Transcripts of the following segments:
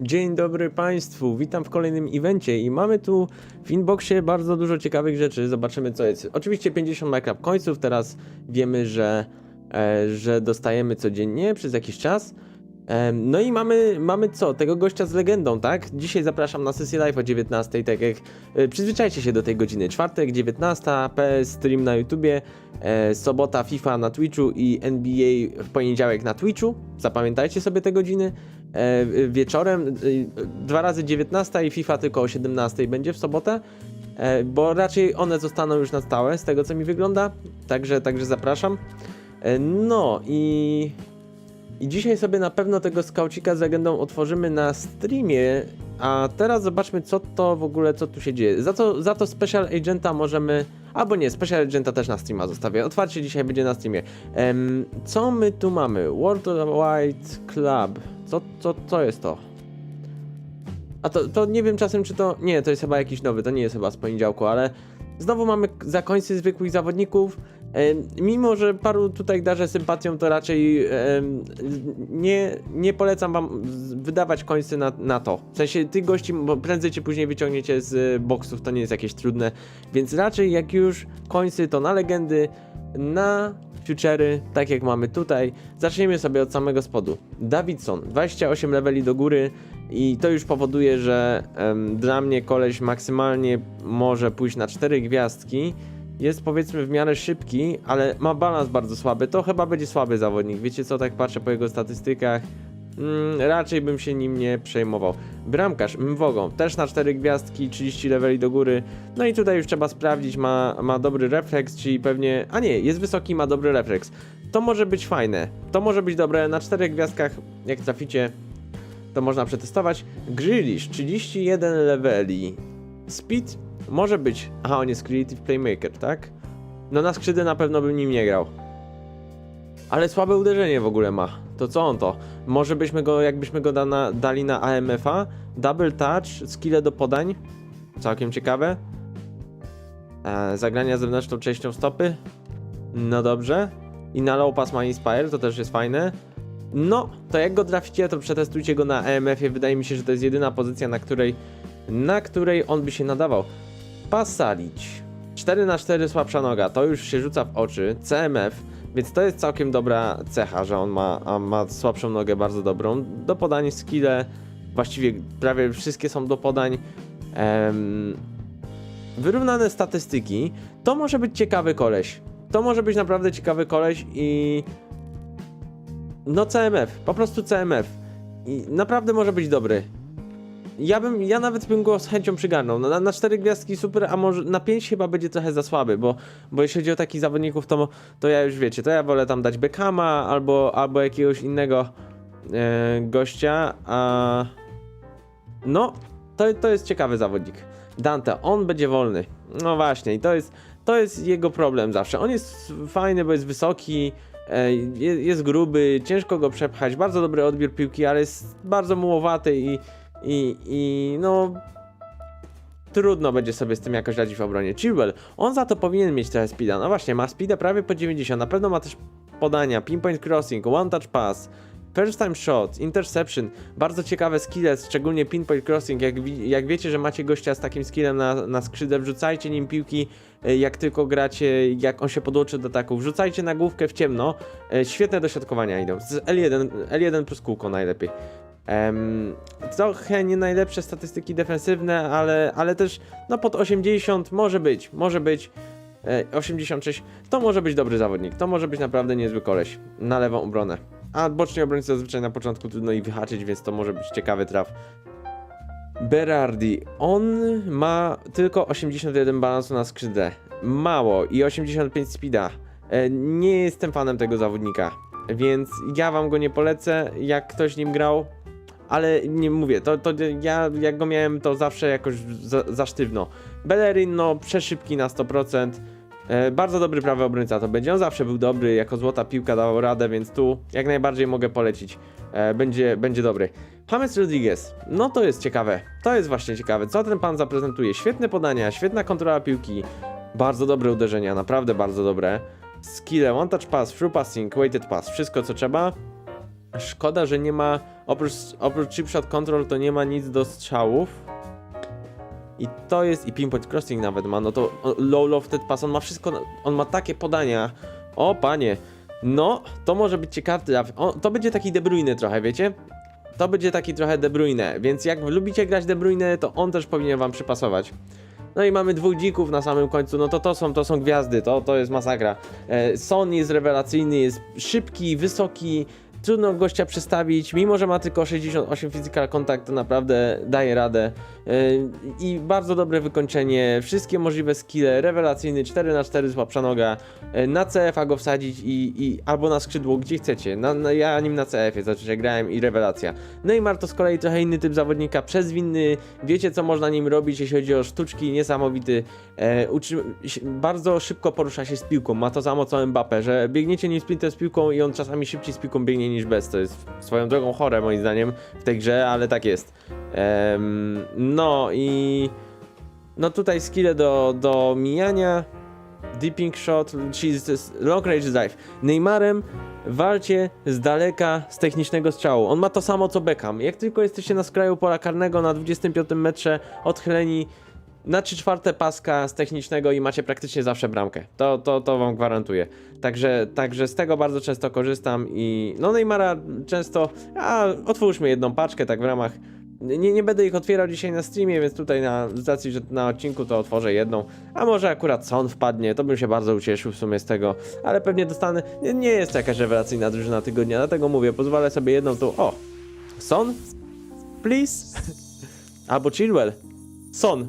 Dzień dobry Państwu, witam w kolejnym evencie i mamy tu w inboxie bardzo dużo ciekawych rzeczy, zobaczymy co jest. Oczywiście 50 Minecraft końców, teraz wiemy, że, e, że dostajemy codziennie przez jakiś czas. No i mamy, mamy co? Tego gościa z legendą, tak? Dzisiaj zapraszam na sesję live o 19, tak jak e, przyzwyczajcie się do tej godziny. Czwartek, 19, PS, stream na YouTubie, e, sobota FIFA na Twitchu i NBA w poniedziałek na Twitchu. Zapamiętajcie sobie te godziny. E, wieczorem, dwa razy 19 i FIFA tylko o 17 będzie w sobotę, bo raczej one zostaną już na stałe, z tego co mi wygląda, także, także zapraszam. No i, i dzisiaj sobie na pewno tego skaucika z legendą otworzymy na streamie, a teraz zobaczmy co to w ogóle, co tu się dzieje. Za to, za to Special Agenta możemy, albo nie, Special Agenta też na streama zostawię, otwarcie dzisiaj będzie na streamie. Co my tu mamy? Worldwide Club. Co, co, co jest to? A to, to nie wiem czasem czy to... Nie, to jest chyba jakiś nowy, to nie jest chyba z poniedziałku, ale... Znowu mamy zakońcy zwykłych zawodników. Mimo, że paru tutaj darzę sympatią, to raczej nie, nie polecam wam wydawać końcy na, na to. W sensie tych gości, prędzej czy później wyciągniecie z y, boksów, to nie jest jakieś trudne. Więc raczej jak już końcy, to na legendy, na future'y, tak jak mamy tutaj. Zacznijmy sobie od samego spodu. Davidson, 28 leveli do góry i to już powoduje, że dla mnie koleś maksymalnie może pójść na 4 gwiazdki. Jest powiedzmy w miarę szybki, ale ma balans bardzo słaby. To chyba będzie słaby zawodnik. Wiecie co, tak patrzę po jego statystykach. Mm, raczej bym się nim nie przejmował. Bramkarz, Mwogo, też na 4 gwiazdki, 30 leveli do góry. No i tutaj już trzeba sprawdzić, ma, ma dobry refleks, czyli pewnie... A nie, jest wysoki, ma dobry refleks. To może być fajne, to może być dobre. Na 4 gwiazdkach, jak traficie, to można przetestować. Grillish, 31 leveli. Speed może być... Aha, on jest Creative Playmaker, tak? No na skrzydle na pewno bym nim nie grał. Ale słabe uderzenie w ogóle ma. To co on to? Może byśmy go, jakbyśmy go dali na AMF-a? Double touch, skille do podań. Całkiem ciekawe. E, zagrania zewnętrzną częścią stopy. No dobrze. I na low pass ma Inspire, to też jest fajne. No, to jak go traficie, to przetestujcie go na EMF-ie. Wydaje mi się, że to jest jedyna pozycja, na której, na której on by się nadawał. Pasalić. 4 na 4 słabsza noga, to już się rzuca w oczy. CMF, więc to jest całkiem dobra cecha, że on ma, a ma słabszą nogę bardzo dobrą. Do podań skille, właściwie prawie wszystkie są do podań. Em, wyrównane statystyki, to może być ciekawy koleś. To może być naprawdę ciekawy koleś i... No CMF, po prostu CMF. I naprawdę może być dobry. Ja bym, ja nawet bym go z chęcią przygarnął. Na, na 4 gwiazdki super, a może na 5 chyba będzie trochę za słaby, bo, bo jeśli chodzi o takich zawodników, to, to ja już wiecie, to ja wolę tam dać Beckhama albo, albo jakiegoś innego e, gościa, a no, to, to jest ciekawy zawodnik. Dante, on będzie wolny. No właśnie, i to jest, to jest jego problem zawsze. On jest fajny, bo jest wysoki, e, je- jest gruby, ciężko go przepchać, bardzo dobry odbiór piłki, ale jest bardzo mułowaty i, i, i no trudno będzie sobie z tym jakoś radzić w obronie. Chilwell, on za to powinien mieć trochę speeda. No właśnie, ma speeda prawie po 90, na pewno ma też podania, pinpoint crossing, one touch pass, first time shot, interception, bardzo ciekawe skille, szczególnie pinpoint crossing, jak, jak wiecie, że macie gościa z takim skillem na, na skrzydle, wrzucajcie nim piłki, e, jak tylko gracie, jak on się podłączy do ataku, wrzucajcie na główkę w ciemno, e, świetne dośrodkowania idą, z L1, L1 plus kółko najlepiej. Trochę nie najlepsze statystyki defensywne, ale, ale też no pod 80 może być, może być. E, 86 to może być dobry zawodnik, to może być naprawdę niezły koleś na lewą obronę. A boczni obrońcy zazwyczaj na początku trudno ich wyhaczyć, więc to może być ciekawy traf. Berardi, on ma tylko 81 balansu na skrzydle. Mało i 85 speeda. E, Nie jestem fanem tego zawodnika, więc ja wam go nie polecę. Jak ktoś nim grał, ale nie mówię, to, to ja jak go miałem, to zawsze jakoś za, za sztywno. Bellerin, no przeszybki na 100%. E, bardzo dobry prawy obrońca to będzie. On zawsze był dobry, jako złota piłka dawał radę, więc tu jak najbardziej mogę polecić. E, będzie, będzie dobry. James Rodriguez, no to jest ciekawe. To jest właśnie ciekawe. Co ten pan zaprezentuje? Świetne podania, świetna kontrola piłki, bardzo dobre uderzenia, naprawdę bardzo dobre. Skille, one touch pass, through passing, weighted pass, wszystko co trzeba. Szkoda, że nie ma, oprócz, oprócz chipshot control to nie ma nic do strzałów. I to jest, i pinpoint crossing nawet ma, no to low lofted pass, on ma wszystko, on ma takie podania. O panie, no to może być ciekawy to będzie taki De Bruyne trochę, wiecie? To będzie taki trochę De Bruyne, więc jak lubicie grać De Bruyne, to on też powinien wam przypasować. No i mamy dwóch dzików na samym końcu, no to to są, to są gwiazdy, to, to jest masakra. E, Son jest rewelacyjny, jest szybki, wysoki, trudno gościa przestawić, mimo że ma tylko 68 physical contact, to naprawdę daje radę. E, I bardzo dobre wykończenie, wszystkie możliwe skille, rewelacyjny 4 na 4 słabsza noga, e, na CF-a go wsadzić i, i albo na skrzydło, gdzie chcecie. Na, na, ja nim na CF-ie zazwyczaj grałem i rewelacja. Neymar to z kolei trochę inny typ zawodnika, przezwinny, wiecie co można nim robić, jeśli chodzi o sztuczki, niesamowity, e, uczy, bardzo szybko porusza się z piłką, ma to samo co Mbappe, że biegniecie nim sprintem z piłką i on czasami szybciej z piłką biegnie niż bez, to jest swoją drogą chore moim zdaniem w tej grze, ale tak jest. No i no tutaj skille do, do mijania, dipping shot, czyli long range dive. Neymarem walcie z daleka z technicznego strzału. On ma to samo co Beckham. Jak tylko jesteście na skraju pola karnego na 25 metrze odchyleni na 3 czwarte paska z technicznego i macie praktycznie zawsze bramkę. To, to, to wam gwarantuję. Także, także z tego bardzo często korzystam i no Neymara często, a otwórzmy jedną paczkę tak w ramach nie, nie będę ich otwierał dzisiaj na streamie, więc tutaj na, z racji, że na odcinku to otworzę jedną. A może akurat Son wpadnie, to bym się bardzo ucieszył w sumie z tego. Ale pewnie dostanę. Nie, nie jest to jakaś rewelacyjna drużyna tygodnia, dlatego mówię, pozwolę sobie jedną tu. O! Son? Please? Albo Chilwell. Son.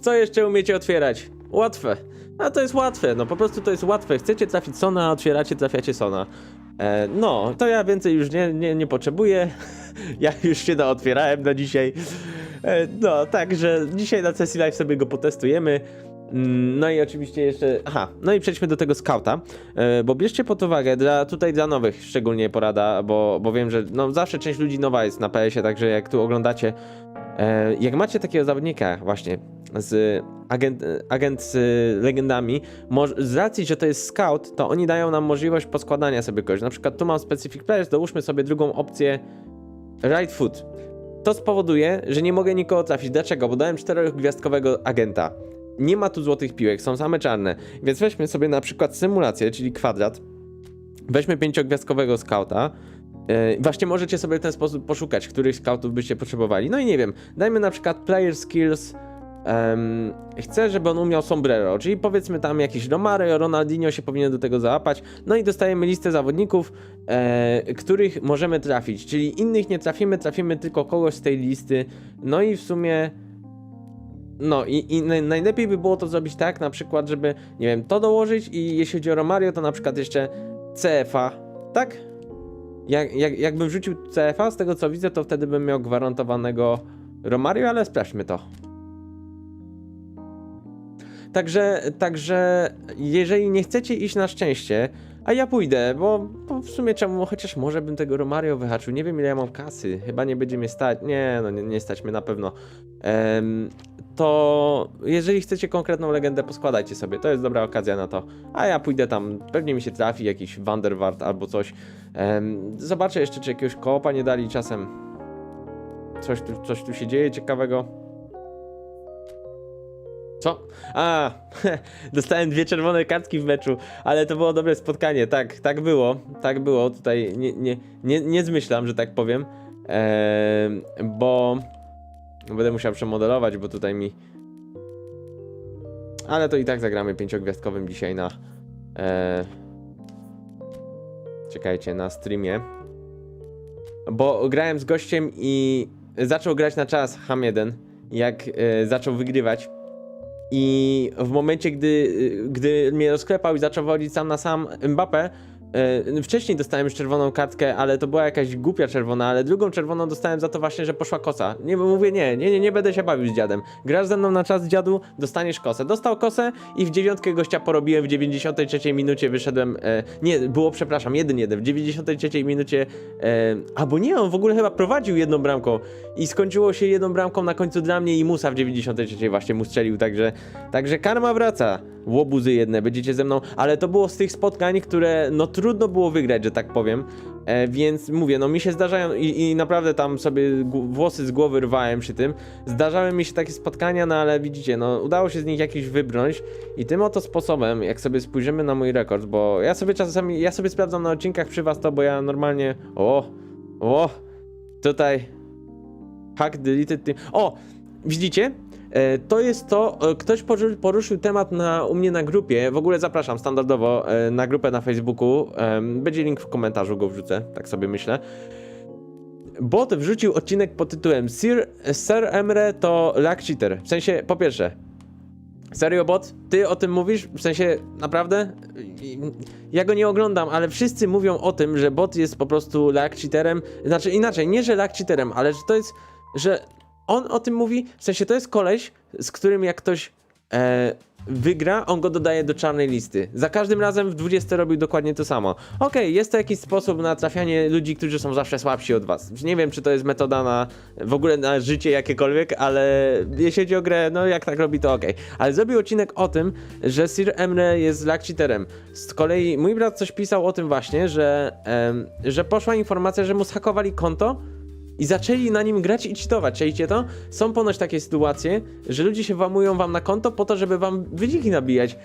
Co jeszcze umiecie otwierać? Łatwe. A to jest łatwe, no po prostu to jest łatwe. Chcecie trafić Sona, otwieracie, trafiacie Sona. E, no, to ja więcej już nie, nie, nie potrzebuję. ja już się naotwierałem na dzisiaj. E, no, także dzisiaj na sesji live sobie go potestujemy. Mm, No i oczywiście jeszcze. Aha, no i przejdźmy do tego skauta. E, bo bierzcie pod uwagę, dla, tutaj dla nowych szczególnie porada, bo, bo wiem, że no, zawsze część ludzi nowa jest na PS-ie, także jak tu oglądacie, jak macie takiego zawodnika właśnie z agent, agent z legendami, z racji, że to jest scout, to oni dają nam możliwość poskładania sobie kogoś. Na przykład tu mam specific players, dołóżmy sobie drugą opcję right foot. To spowoduje, że nie mogę nikogo trafić. Dlaczego? Bo dałem czterogwiazdkowego agenta. Nie ma tu złotych piłek, są same czarne. Więc weźmy sobie na przykład symulację, czyli kwadrat. Weźmy pięciogwiazdkowego skauta. E, Właśnie możecie sobie w ten sposób poszukać, których scoutów byście potrzebowali. No i nie wiem, dajmy na przykład player skills. em, chcę, żeby on umiał sombrero, czyli powiedzmy tam jakiś Romario, Ronaldinho się powinien do tego załapać. No i dostajemy listę zawodników, e, których możemy trafić, czyli innych nie trafimy, trafimy tylko kogoś z tej listy. No i w sumie. No i, i naj- najlepiej by było to zrobić tak, na przykład, żeby, nie wiem, to dołożyć i jeśli chodzi o Romario, to na przykład jeszcze CFA, tak? Jak, jak, jakbym wrzucił CFA, z tego co widzę, to wtedy bym miał gwarantowanego Romario, ale sprawdźmy to. Także, także jeżeli nie chcecie iść na szczęście, a ja pójdę, bo, bo w sumie czemu, chociaż może bym tego Romario wyhaczył, nie wiem ile ja mam kasy, chyba nie będzie mnie stać, nie, no nie, nie stać mnie na pewno. Em, to jeżeli chcecie konkretną legendę, poskładajcie sobie, to jest dobra okazja na to. A ja pójdę tam, pewnie mi się trafi jakiś Wanderwart albo coś. Zobaczę jeszcze, czy jakiegoś koopa nie dali czasem. Coś tu, coś tu się dzieje ciekawego. Co? A, dostałem dwie czerwone kartki w meczu, ale to było dobre spotkanie, tak, tak było, tak było, tutaj nie, nie, nie, nie zmyślam, że tak powiem, Em, bo będę musiał przemodelować, bo tutaj mi... Ale to i tak zagramy pięciogwiazdkowym dzisiaj na... E... Czekajcie, na streamie. Bo grałem z gościem i zaczął grać na czas Ham1, jak e, zaczął wygrywać. I w momencie, gdy, gdy mnie rozklepał i zaczął wodzić sam na sam Mbappé, e, wcześniej dostałem już czerwoną kartkę, ale to była jakaś głupia czerwona, ale drugą czerwoną dostałem za to właśnie, że poszła kosa. Nie, mówię, nie, nie, nie, nie będę się bawił z dziadem. Grasz ze mną na czas dziadu, dostaniesz kosę. Dostał kosę i w dziewiątkę gościa porobiłem w 93 minucie, wyszedłem, e, nie, było, przepraszam, jeden jeden, w 93 minucie, e, albo nie, on w ogóle chyba prowadził jedną bramką i skończyło się jedną bramką na końcu dla mnie i Musa w 93 właśnie mu strzelił, także, także karma wraca. Łobuzy jedne, będziecie ze mną, ale to było z tych spotkań, które no trudno było wygrać, że tak powiem. E, więc mówię, no mi się zdarzają i, i naprawdę tam sobie włosy z głowy rwałem przy tym. Zdarzały mi się takie spotkania, no ale widzicie, no udało się z nich jakiś wybrnąć i tym oto sposobem, jak sobie spojrzymy na mój rekord, bo ja sobie czasami, ja sobie sprawdzam na odcinkach przy was to, bo ja normalnie, o, o, tutaj hack deleted, o, widzicie? E, To jest to, e, ktoś poruszył, temat na, u mnie na grupie, w ogóle zapraszam standardowo e, na grupę na Facebooku, będzie link w komentarzu, go wrzucę, tak sobie myślę. Bot wrzucił odcinek pod tytułem Sir, Sir Emre to lag cheater, w sensie, po pierwsze, Serio bot? Ty o tym mówisz? W sensie, naprawdę? Ja go nie oglądam, ale wszyscy mówią o tym, że bot jest po prostu lag cheaterem. Znaczy inaczej, nie że lag cheaterem, ale że to jest, że on o tym mówi, w sensie to jest koleś, z którym jak ktoś e, wygra, on go dodaje do czarnej listy. Za każdym razem w 20 robił dokładnie to samo. Okej, jest to jakiś sposób na trafianie ludzi, którzy są zawsze słabsi od was. Nie wiem, czy to jest metoda na w ogóle na życie jakiekolwiek, ale jeśli chodzi o grę, no jak tak robi, to okej. Ale zrobił odcinek o tym, że Sir Emre jest lag cheaterem. Z kolei mój brat coś pisał o tym właśnie, że, że poszła informacja, że mu zhakowali konto i zaczęli na nim grać i cheatować, czajcie to? Są ponoć takie sytuacje, że ludzie się włamują wam na konto po to, żeby wam wyniki nabijać.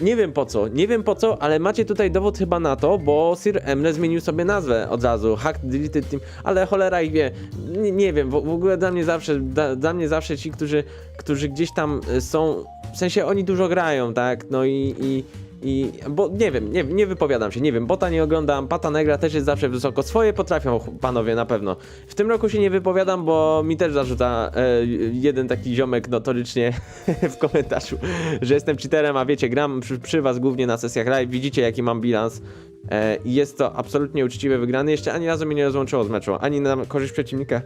Nie wiem po co, nie wiem po co, ale macie tutaj dowód chyba na to, bo Sir Emre zmienił sobie nazwę od razu, Hacked Deleted Team, ale cholera ich wie, nie, nie wiem, w, w ogóle dla mnie zawsze, da, dla mnie zawsze ci, którzy, którzy gdzieś tam y, są, w sensie oni dużo grają, tak, no i, i i, bo nie wiem, nie, nie wypowiadam się, nie wiem, bota nie oglądam, pata negra też jest zawsze wysoko, swoje potrafią panowie na pewno. W tym roku się nie wypowiadam, bo mi też zarzuca e, jeden taki ziomek notorycznie w komentarzu, że jestem cheaterem, a wiecie, gram przy, przy was głównie na sesjach live, widzicie jaki mam bilans e, i jest to absolutnie uczciwe wygrany, jeszcze ani razu mnie nie rozłączyło z meczu, ani na korzyść przeciwnika.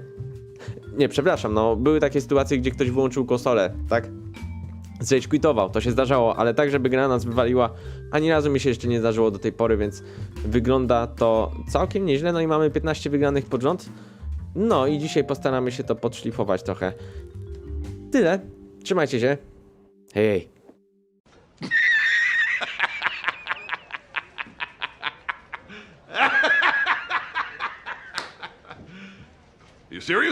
Nie, przepraszam, no, były takie sytuacje, gdzie ktoś wyłączył konsolę, tak? Zrage quitował, to się zdarzało, ale tak, żeby gra nas wywaliła, ani razu mi się jeszcze nie zdarzyło do tej pory, więc wygląda to całkiem nieźle, no i mamy 15 wygranych pod rząd. No i dzisiaj postaramy się to podszlifować trochę. Tyle, trzymajcie się. Hej. You serious?